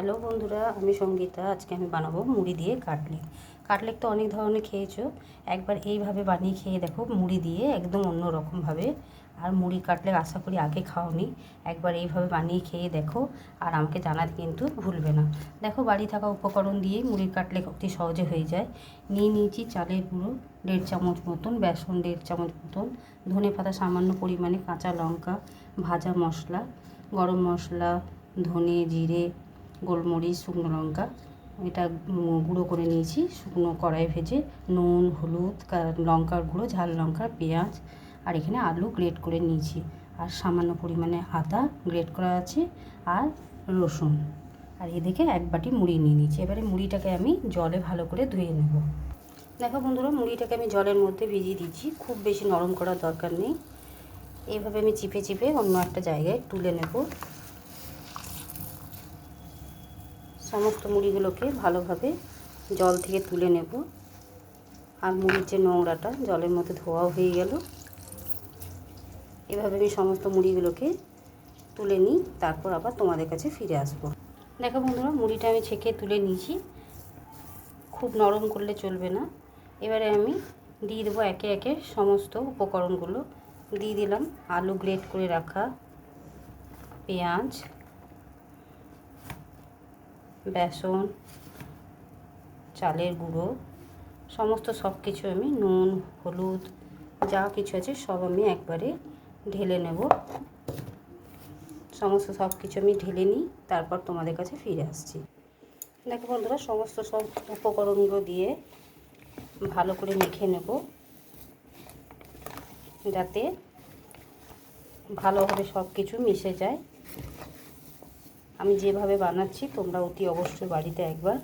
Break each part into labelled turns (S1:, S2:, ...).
S1: Hello বন্ধুরা, আমি সঙ্গীতা। আজকে আমি বানাবো মুড়ি দিয়ে কাটলেট। কাটলেট তো অনেক ধরনের খেয়েছো। একবার এইভাবে বানিয়ে খেয়ে দেখো, মুড়ি দিয়ে একদম অন্য রকমভাবে। আর মুড়ি কাটলেট আশা করি আগে খাওনি। একবার এইভাবে বানিয়ে খেয়ে দেখো, আর আমাকে জানাতে কিন্তু ভুলবে না। দেখো, বাড়ি থাকা উপকরণ দিয়ে মুড়ির কাটলেট অতি সহজে হয়ে যায়। নিয়ে নিয়েছি চালের গুঁড়ো, দেড় চামচ মতন, বেসন দেড় চামচ মতন, ধনে পাতা সামান্য পরিমাণে কাঁচা লঙ্কা, ভাজা মশলা, গরম মশলা, ধনে, জিরে গোলমরিচ, শুকনো লঙ্কা, এটা গুঁড়ো করে নিয়েছি। শুকনো কড়াই ভেজে নুন, হলুদ লঙ্কার গুঁড়ো, ঝাল লঙ্কা, পেঁয়াজ, আর এখানে আলু গ্রেট করে নিয়েছি। আর সামান্য পরিমাণে আদা গ্রেট করা আছে আর রসুন। আর এদিকে এক বাটি মুড়ি নিয়ে নিয়েছি। এবারে মুড়িটাকে আমি জলে ভালো করে ধুয়ে নেব। দেখো বন্ধুরা, মুড়িটাকে আমি জলের মধ্যে ভিজিয়ে দিচ্ছি। খুব বেশি নরম করার দরকার নেই। এইভাবে আমি চিপে চিপে অন্য একটা জায়গায় তুলে নেব। সমস্ত মুড়িগুলোকে ভালোভাবে জল থেকে তুলে নেব। আর মুড়ির যে নোংরাটা, জলের মধ্যে ধোয়াও হয়ে গেল। এভাবে আমি সমস্ত মুড়িগুলোকে তুলে নিই, তারপর আবার তোমাদের কাছে ফিরে আসব। দেখো বন্ধুরা, মুড়িটা আমি ছেঁকে তুলে নিয়েছি। খুব নরম করলে চলবে না। এবারে আমি দিয়ে দেবো একে একে সমস্ত উপকরণগুলো। দিয়ে দিলাম আলু গ্রেট করে রাখা, পেঁয়াজ বেসন, চালের গুঁড়ো, সমস্ত সব কিছু আমি নুন, হলুদ, যা কিছু আছে সব আমি একবারে ঢেলে নেব। সমস্ত সব কিছু আমি ঢেলে নিই, তারপর তোমাদের কাছে ফিরে আসছি। দেখো বন্ধুরা, সমস্ত সব উপকরণগুলো দিয়ে ভালো করে মেখে নেব, যাতে ভালোভাবে সব কিছু মিশে যায়। আমি যেভাবে বানাচ্ছি, তোমরা অতি অবশ্যই বাড়িতে একবার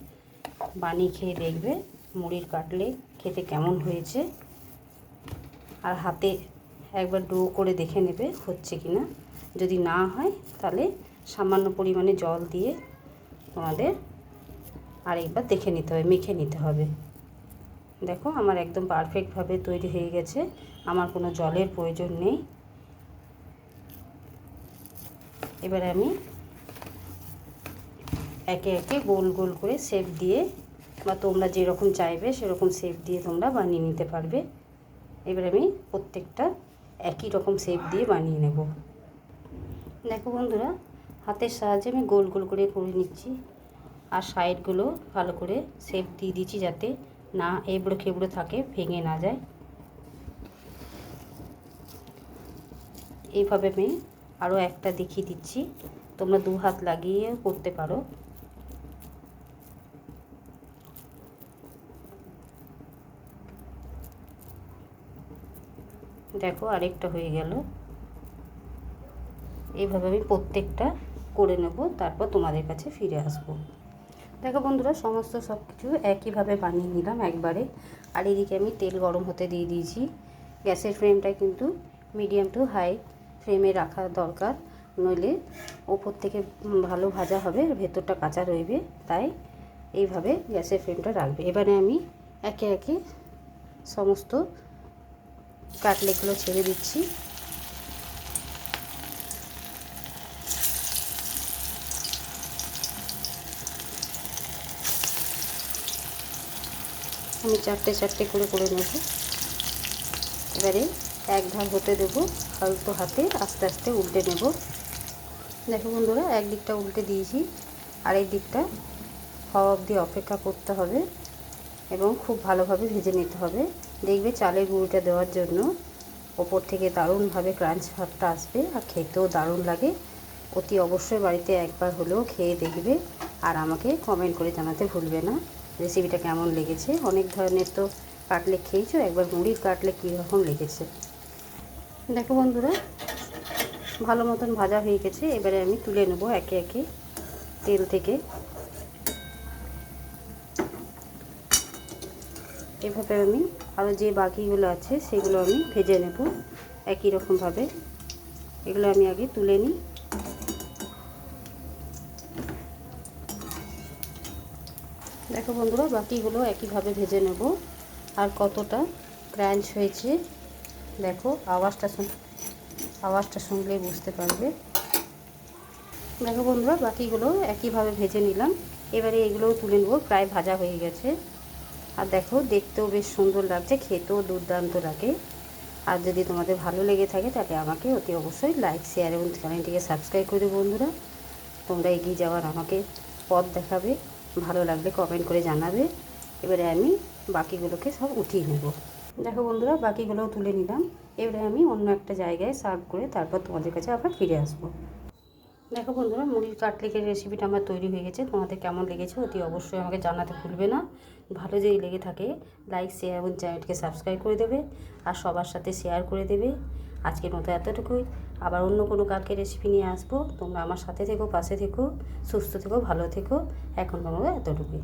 S1: বানিয়ে খেয়ে দেখবে, মুড়ির কাটলে খেতে কেমন হয়েছে। আর হাতে একবার ডো করে দেখে নেবে হচ্ছে কি না যদি না হয়, তাহলে সামান্য পরিমাণে জল দিয়ে তোমাদের আরেকবার দেখে নিতে হবে, মেখে নিতে হবে। দেখো, আমার একদম পারফেক্টভাবে তৈরি হয়ে গেছে। আমার কোনো জলের প্রয়োজন নেই। এবারে আমি একে একে গোল গোল করে শেপ দিয়ে বা তোমরা যেরকম চাইবে সেরকম শেপ দিয়ে তোমরা বানিয়ে নিতে পারবে। এবার আমি প্রত্যেকটা একই রকম শেপ দিয়ে বানিয়ে নেব। দেখো বন্ধুরা, হাতের সাহায্যে আমি গোল গোল করে করে নিচ্ছি আর সাইডগুলো ভালো করে শেপ দিয়ে দিচ্ছি যাতে না এবড়ো খেবড়ো থাকে, ভেঙে না যায়। এইভাবে আমি আরও একটা দেখিয়ে দিচ্ছি। তোমরা দু হাত লাগিয়ে করতে পারো। দেখো আরেকটা হয়ে গেল। এইভাবে আমি প্রত্যেকটা করে নেব, তারপর তোমাদের কাছে ফিরে আসব। দেখো বন্ধুরা, সমস্ত সব কিছু একইভাবে বানিয়ে নিলাম একবারে। আর এদিকে আমি তেল গরম হতে দিয়ে দিয়েছি। গ্যাসের ফ্লেমটা কিন্তু মিডিয়াম টু হাই ফ্লেমে রাখা দরকার। নইলে ওপর থেকে ভালো ভাজা হবে ভেতরটা কাঁচা রইবে। তাই এইভাবে গ্যাসের ফ্লেমটা রাখবে। এবারে আমি একে একে সমস্ত কাটলেটগুলো ছেড়ে দিচ্ছি। আমি চারটে চারটে করে করে নেব। এবারে এক ধাপ হতে দেবো আলতো হাতে আস্তে আস্তে উল্টে নেব। দেখো বন্ধুরা এক দিকটা উল্টে দিয়েছি, আরেক দিকটা হওয়া অবধি অপেক্ষা করতে হবে এবং খুব ভালোভাবে ভেজে নিতে হবে। দেখবে চালের গুঁড়োটা দেওয়ার জন্য। ওপর থেকে দারুণভাবে ক্রাঞ্চ ভাবটা আসবে আর খেতেও দারুণ লাগে। অতি অবশ্যই বাড়িতে একবার হলেও খেয়ে দেখবে আর আমাকে কমেন্ট করে জানাতে ভুলবে না। রেসিপিটা কেমন লেগেছে? অনেক ধরনের তো কাটলে খেয়েছো, একবার মুড়ির কাটলেট কীরকম লেগেছে? দেখো বন্ধুরা, ভালো মতন ভাজা হয়ে গেছে। এবারে আমি তুলে নেব একে একে তেল থেকে। এভাবে আমি আরও যে বাকিগুলো আছে সেগুলো আমি ভেজে নেব একই রকমভাবে। এগুলো আমি আগে তুলে নিই। দেখো বন্ধুরা, বাকিগুলো একইভাবে ভেজে নেব। আর কতটা ক্র্যাঞ্চ হয়েছে, দেখো, আওয়াজটা শুন, আওয়াজটা শুনলেই বুঝতে পারবে। দেখো বন্ধুরা, বাকিগুলো একইভাবে ভেজে নিলাম। এবারে এগুলোও তুলে নেব, প্রায় ভাজা হয়ে গেছে। আর দেখো, দেখতেও বেশ সুন্দর লাগছে, খেতেও দুর্দান্ত লাগে। আর যদি তোমাদের ভালো লেগে থাকে, তাহলে আমাকে অতি অবশ্যই লাইক শেয়ার এবং চ্যানেলটিকে সাবস্ক্রাইব করে বন্ধুরা। তোমরা এগিয়ে যাওয়ার আমাকে পথ দেখাবে, ভালো লাগলে কমেন্ট করে জানাবে। এবারে আমি বাকিগুলোকে সব উঠিয়ে নেব। দেখো বন্ধুরা, বাকিগুলোও তুলে নিলাম। এবারে আমি অন্য একটা জায়গায় সার্ভ করে তারপর তোমাদের কাছে আবার ফিরে আসব। দেখো বন্ধুরা, মুড়ির কাটলেকের রেসিপিটা আমার তৈরি হয়ে গেছে। তোমাদের কেমন লেগেছে অতি অবশ্যই আমাকে জানাতে ভুলবে না। ভালো যদি লেগে থাকে লাইক শেয়ার এবং চ্যানেলটিকে সাবস্ক্রাইব করে দেবে আর সবার সাথে শেয়ার করে দেবে। আজকের মতো এতটুকুই। আবার অন্য কোনো কালকে রেসিপি নিয়ে আসব। তোমরা আমার সাথে থেকো, পাশে থেকো, সুস্থ থেকো, ভালো থেকো। এখন তোমাকে এতটুকুই।